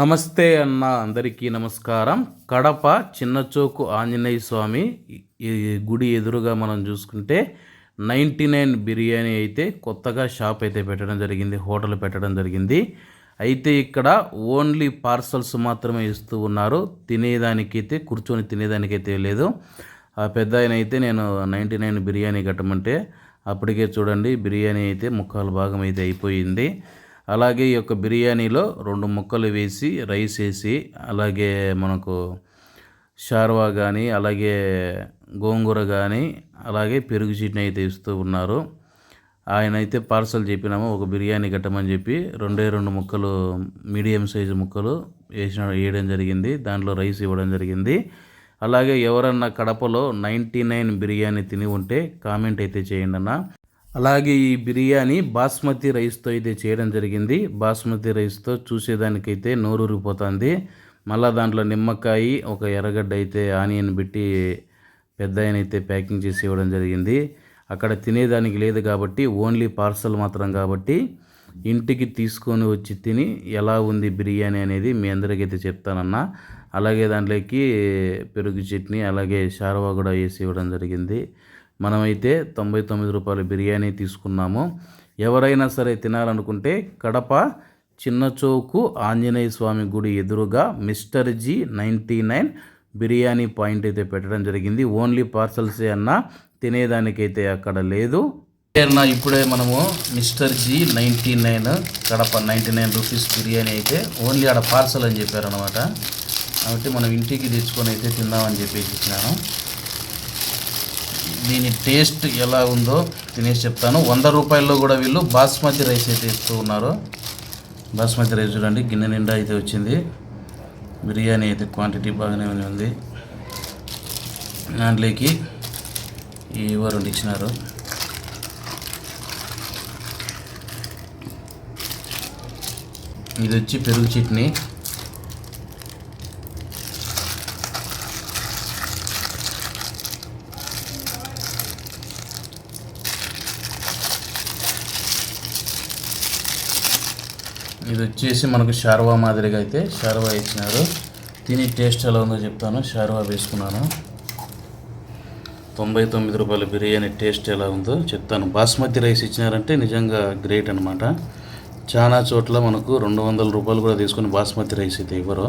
నమస్తే అన్న అందరికీ నమస్కారం. కడప చిన్నచోకు ఆంజనేయ స్వామి ఈ గుడి ఎదురుగా మనం చూసుకుంటే నైంటీ నైన్ బిర్యానీ అయితే కొత్తగా షాప్ అయితే పెట్టడం జరిగింది హోటల్ పెట్టడం జరిగింది. అయితే ఇక్కడ ఓన్లీ పార్సల్స్ మాత్రమే ఇస్తూ ఉన్నారు. తినేదానికైతే కూర్చొని తినేదానికైతే లేదు. ఆ పెద్ద ఆయన అయితే నేను నైంటీ నైన్ బిర్యానీ కట్టమంటే అప్పటికే చూడండి బిర్యానీ అయితే ముక్కాలు భాగం అయితే అయిపోయింది. అలాగే ఈ యొక్క బిర్యానీలో రెండు ముక్కలు వేసి రైస్ వేసి అలాగే మనకు షార్వా కానీ అలాగే గోంగూర కానీ అలాగే పెరుగు చట్నీ అయితే ఇస్తూ ఉన్నారు. ఆయన అయితే పార్సల్ చెప్పినాము ఒక బిర్యానీ కట్టమని చెప్పి రెండే రెండు ముక్కలు మీడియం సైజు ముక్కలు వేసిన వేయడం జరిగింది దాంట్లో రైస్ ఇవ్వడం జరిగింది. అలాగే ఎవరన్నా కడపలో నైంటీ నైన్ బిర్యానీ తిని ఉంటే కామెంట్ అయితే చేయండి అన్న. అలాగే ఈ బిర్యానీ బాస్మతి రైస్తో అయితే చేయడం జరిగింది. బాస్మతి రైస్తో చూసేదానికైతే నోరూరిపోతుంది. మళ్ళా దాంట్లో నిమ్మకాయ ఒక ఎర్రగడ్డ అయితే ఆనియన్ పెట్టి పెద్ద ఆయన అయితే ప్యాకింగ్ చేసి ఇవ్వడం జరిగింది. అక్కడ తినేదానికి లేదు కాబట్టి ఓన్లీ పార్సల్ మాత్రం కాబట్టి ఇంటికి తీసుకొని వచ్చి తిని ఎలా ఉంది బిర్యానీ అనేది మీ అందరికైతే చెప్తానన్నా. అలాగే దాంట్లోకి పెరుగు చట్నీ అలాగే షార్వా కూడా వేసి ఇవ్వడం జరిగింది. మనమైతే తొంభై తొమ్మిది రూపాయల బిర్యానీ తీసుకున్నాము. ఎవరైనా సరే తినాలనుకుంటే కడప చిన్న చౌకు ఆంజనేయ స్వామి గుడి ఎదురుగా mister G ninety nine biryani point అయితే పెట్టడం జరిగింది. ఓన్లీ పార్సల్సే అన్న తినేదానికైతే అక్కడ లేదు. అన్న ఇప్పుడే మనము mister G ninety nine Kadapa ninety nine rupees biryani అయితే ఓన్లీ ఆడ పార్సల్ అని చెప్పారనమాట కాబట్టి మనం ఇంటికి తెచ్చుకొని అయితే తిందామని చెప్పేసి ఇచ్చినాను. దీని టేస్ట్ ఎలా ఉందో తినేసి చెప్తాను. వంద రూపాయల్లో కూడా వీళ్ళు బాస్మతి రైస్ అయితే ఇస్తూ ఉన్నారు. బాస్మతి రైస్ చూడండి గిన్నె నిండా అయితే వచ్చింది. బిర్యానీ అయితే క్వాంటిటీ బాగానే ఉంది. దాంట్లోకి ఈ రెండు ఇచ్చినారు. ఇది వచ్చి పెరుగు చట్నీ. ఇది వచ్చేసి మనకు షార్వా మాదిరిగా అయితే షార్వా ఇచ్చినారు. తిని టేస్ట్ ఎలా ఉందో చెప్తాను. షార్వా వేసుకున్నాను. తొంభై తొమ్మిది రూపాయల బిర్యానీ టేస్ట్ ఎలా ఉందో చెప్తాను. బాస్మతి రైస్ ఇచ్చినారంటే నిజంగా గ్రేట్ అనమాట చాలా చోట్ల మనకు రెండు వందల రూపాయలు కూడా తీసుకొని బాస్మతి రైస్ అయితే ఇవ్వరు.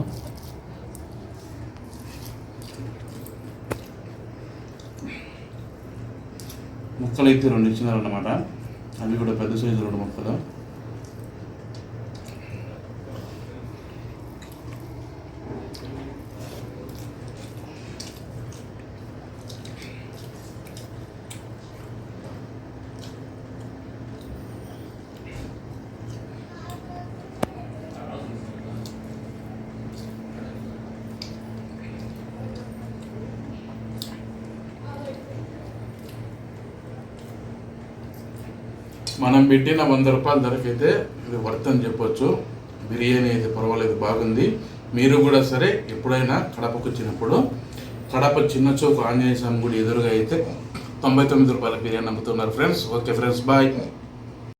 ముక్కలు అయితే రెండు ఇచ్చినారన్నమాట. అవి కూడా పెద్ద సైజు రెండు ముక్కలు. మనం పెట్టిన వంద రూపాయల ధరకైతే ఇది వర్త్ అని చెప్పొచ్చు. బిర్యానీ అయితే పర్వాలేదు బాగుంది. మీరు కూడా సరే ఎప్పుడైనా కడపకు వచ్చినప్పుడు కడప చిన్న చౌక్ ఆంజనేయ స్వామి గుడి ఎదురుగా అయితే తొంభై తొమ్మిది రూపాయల బిర్యానీ అమ్ముతున్నారు ఫ్రెండ్స్. Okay friends bye.